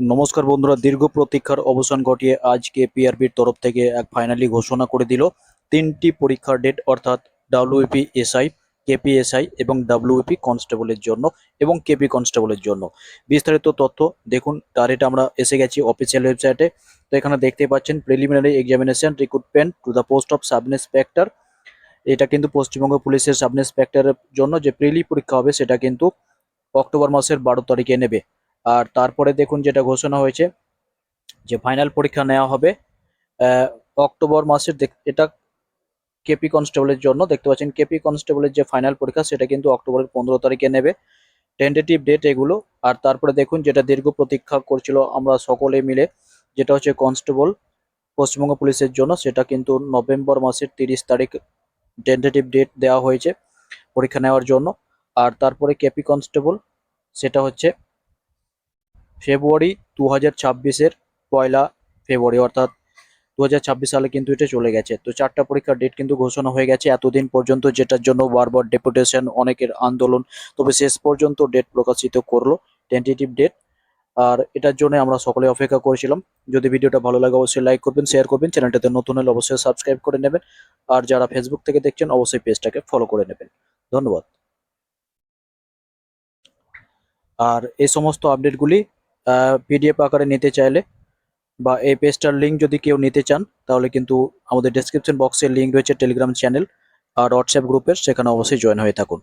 নমস্কার বন্ধুরা, দীর্ঘ প্রতীক্ষার অবসান ঘটিয়ে আজকে পিআরবির তরফ থেকে এক ফাইনালি ঘোষণা করে দিল। তিনটি পরীক্ষার ডেট অর্থাৎ ডাব্লিউপি এসআই কেপিএসআই এবং ডাব্লিউপি কনস্টেবলের জন্য এবং কেপি কনস্টেবলের জন্য। বিস্তারিত তথ্য দেখুন ডাইরেক্ট আমরা এসে গেছি অফিসিয়াল ওয়েবসাইটে তো এখানে দেখতে পাচ্ছেন preliminary examination recruitment to the post of sub inspector এটা কিন্তু পশ্চিমবঙ্গ পুলিশের সাব ইন্সপেক্টরের জন্য যে প্রিলি পরীক্ষা হবে, সেটা কিন্তু অক্টোবর মাসের বারো তারিখে নেবে। আর তারপরে দেখুন যেটা ঘোষণা হয়েছে, যে ফাইনাল পরীক্ষা নেওয়া হবে অক্টোবর মাসের এটা কেপি কনস্টেবলের জন্য, দেখতে পাচ্ছেন কেপি কনস্টেবলের যে ফাইনাল পরীক্ষা, সেটা কিন্তু অক্টোবরের পনেরো তারিখে নেবে। টেন্টেটিভ ডেট এগুলো, আর তারপরে দেখুন যেটা দীর্ঘ প্রতীক্ষা করছিল আমরা সকলে মিলে, যেটা হচ্ছে কনস্টেবল পশ্চিমবঙ্গ পুলিশের জন্য, সেটা কিন্তু নভেম্বর মাসের তিরিশ তারিখ টেন্টেটিভ ডেট দেওয়া হয়েছে পরীক্ষা নেওয়ার জন্য। আর তারপরে কেপি কনস্টেবল সেটা হচ্ছে ফেব্রুয়ারি দু হাজার ছাব্বিশের পয়লা ফেব্রুয়ারি, অর্থাৎ দু হাজার ছাব্বিশ সালে কিন্তু এটা চলে গেছে। তো চারটা পরীক্ষার ডেট কিন্তু ঘোষণা হয়ে গেছে। এতদিন পর্যন্ত যেটার জন্য বারবার ডেপুটেশন অনেকের আন্দোলন, তবে শেষ পর্যন্ত ডেট প্রকাশিত করল টেন্টেটিভ ডেট আর এটার জন্য আমরা সকলে অপেক্ষা করেছিলাম। যদি ভিডিওটা ভালো লাগে, অবশ্যই লাইক করবেন শেয়ার করবেন। চ্যানেলটাতে নতুন হলে অবশ্যই সাবস্ক্রাইব করে নেবেন। আর যারা ফেসবুক থেকে দেখছেন, অবশ্যই পেজটাকে ফলো করে নেবেন। ধন্যবাদ। আর এই সমস্ত আপডেটগুলি পিডিএফ আকারে নিতে চাইলে বা এই পেজটার লিঙ্ক যদি কেউ নিতে চান, তাহলে কিন্তু আমাদের ডেসক্রিপশন বক্সে লিঙ্ক রয়েছে টেলিগ্রাম চ্যানেল আর হোয়াটসঅ্যাপ গ্রুপের সেখানে অবশ্যই জয়েন হয়ে থাকুন।